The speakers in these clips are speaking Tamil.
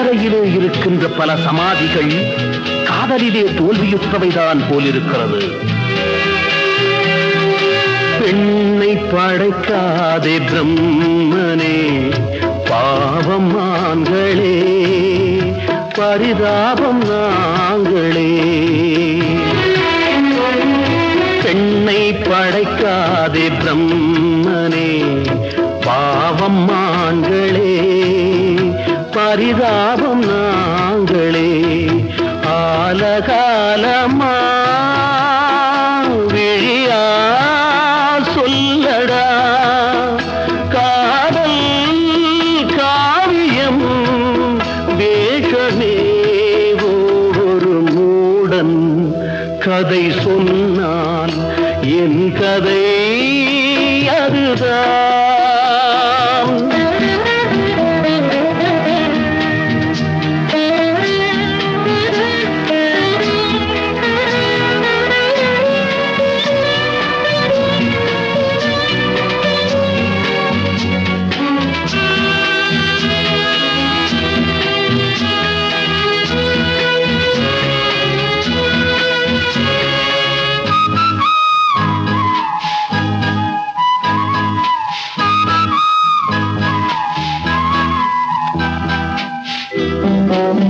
கல்லறையிலே இருக்கின்ற பல சமாதிகள் காதலிலே தோல்வியுற்றவைதான் போலிருக்கிறது. பெண்ணை படைக்காதே பிரம்மனே பாவம் ஆண்களே பரிதாபம் நாங்களே. பெண்ணை படைக்காதே பிரம்மனே பாவம் ஆண்களே பரிதாபம் நாங்களே. ஆலகாலமா விழியா சொல்லடா. காதல் காவியம் வேஷமே ஒரு மூடன். கதை சொன்னான் என் கதை அதுதான்.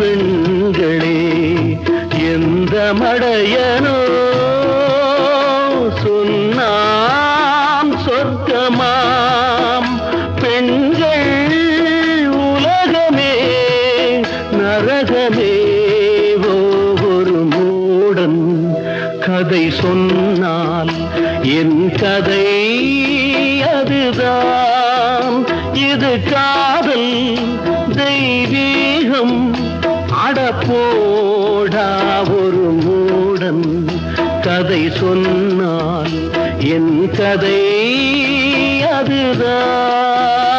பெண்களே எந்த மடையனோ சொன்னாம் சொர்க்கமாம். பெண்கள் உலகமே நரகமே ஒரு மூடன் கதை சொன்னால் என் கதை அதுதான். இது காதல் போடா ஒரு மூடன் கதை சொன்னால் என் கதை அதுதான்.